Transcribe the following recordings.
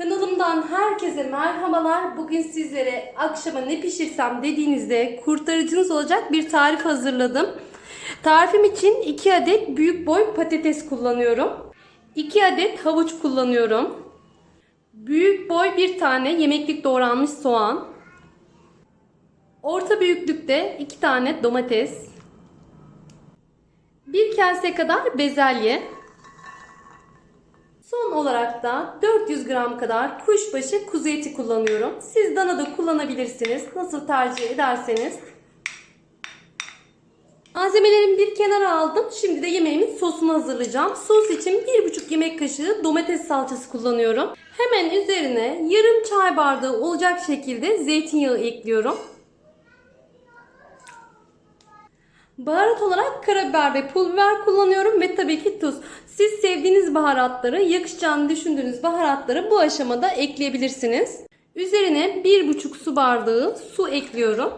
Kanalımdan herkese merhabalar. Bugün sizlere akşama ne pişirsem dediğinizde kurtarıcınız olacak bir tarif hazırladım. Tarifim için 2 adet büyük boy patates kullanıyorum. 2 adet havuç kullanıyorum. Büyük boy bir tane yemeklik doğranmış soğan. Orta büyüklükte 2 tane domates. 1 kase kadar bezelye. Son olarak da 400 gram kadar kuşbaşı kuzu eti kullanıyorum. Siz dana da kullanabilirsiniz. Nasıl tercih ederseniz. Malzemelerimi bir kenara aldım. Şimdi de yemeğimin sosunu hazırlayacağım. Sos için 1,5 yemek kaşığı domates salçası kullanıyorum. Hemen üzerine yarım çay bardağı olacak şekilde zeytinyağı ekliyorum. Baharat olarak karabiber ve pul biber kullanıyorum ve tabii ki tuz. Siz sevdiğiniz baharatları, yakışacağını düşündüğünüz baharatları bu aşamada ekleyebilirsiniz. Üzerine 1,5 su bardağı su ekliyorum.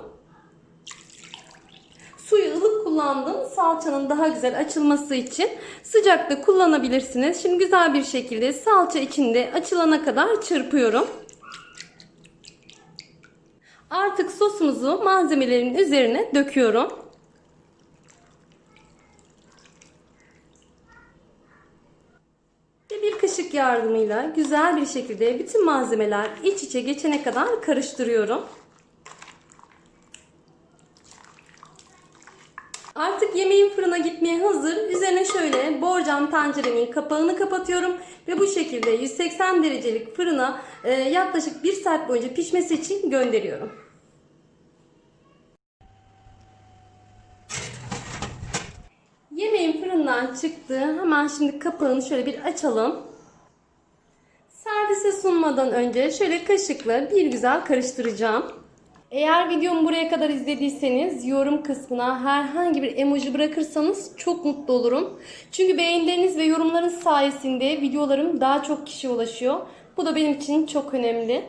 Suyu ılık kullandım. Salçanın daha güzel açılması için sıcakta kullanabilirsiniz. Şimdi güzel bir şekilde salça içinde açılana kadar çırpıyorum. Artık sosumuzu malzemelerin üzerine döküyorum. Ve bir yardımıyla güzel bir şekilde bütün malzemeler iç içe geçene kadar karıştırıyorum. Artık yemeğim fırına gitmeye hazır. Üzerine şöyle borcam tenceremin kapağını kapatıyorum. Ve bu şekilde 180 derecelik fırına e, yaklaşık 1 saat boyunca pişmesi için gönderiyorum. Yemeğim fırından çıktı. Hemen şimdi kapağını şöyle bir açalım. Servise sunmadan önce şöyle kaşıkla bir güzel karıştıracağım. Eğer videomu buraya kadar izlediyseniz yorum kısmına herhangi bir emoji bırakırsanız çok mutlu olurum. Çünkü beğenileriniz ve yorumlarınız sayesinde videolarım daha çok kişiye ulaşıyor. Bu da benim için çok önemli.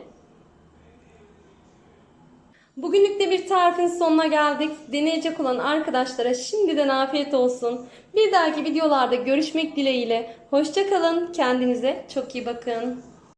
Bugünlük de bir tarifin sonuna geldik. Deneyecek olan arkadaşlara şimdiden afiyet olsun. Bir dahaki videolarda görüşmek dileğiyle. Hoşçakalın. Kendinize çok iyi bakın.